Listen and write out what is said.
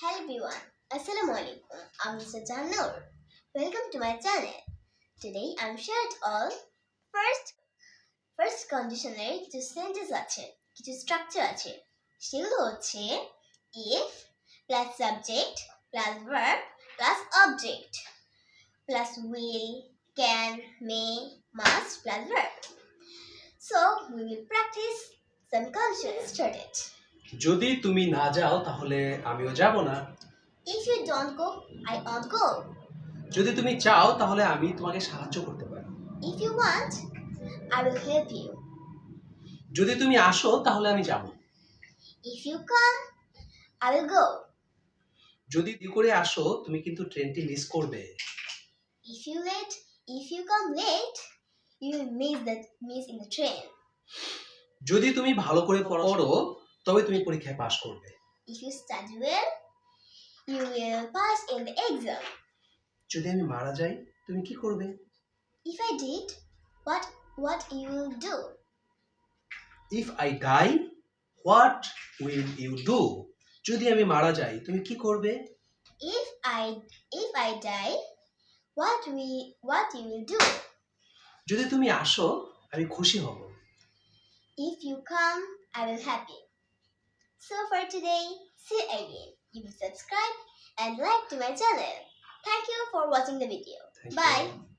Hello everyone, Assalamu alaikum. I'm Mr. Jannur. Welcome to my channel. Today I'm sure it all. First, first conditioner কিছু sentence আছে কিছু structure আছে সেগুলো হচ্ছে if plus subject plus verb plus object plus will can may must plus verb. So we will practice some conditions started. যদি তুমি না যাও তাহলে আমিও যাব না If you don't go, I won't go. যদি তুমি চাও তাহলে আমি তোমাকে সাহায্য করতে পারি If you want, I will help you. যদি তুমি আসো তাহলে আমি যাব If you come, I will go. যদি দেরি করে আসো তুমি কিন্তু ট্রেনটি মিস করবে If you late, if you come late, you will miss the miss in the train. যদি তুমি ভালো করে পড়ো তবে তুমি পরীক্ষায় পাশ করবে If you study well, you will pass in the exam. যদি আমি মারা যাই তুমি কি করবে If I did, what what you will do? If I die what will you do যদি আমি মারা যাই তুমি কি করবে If I if I die, what we what you will do? যদি তুমি আসো আমি খুশি হব If you come, I will happy. So for today, see you again. You subscribe and like to my channel. Thank you for watching the video. Thank Bye. you.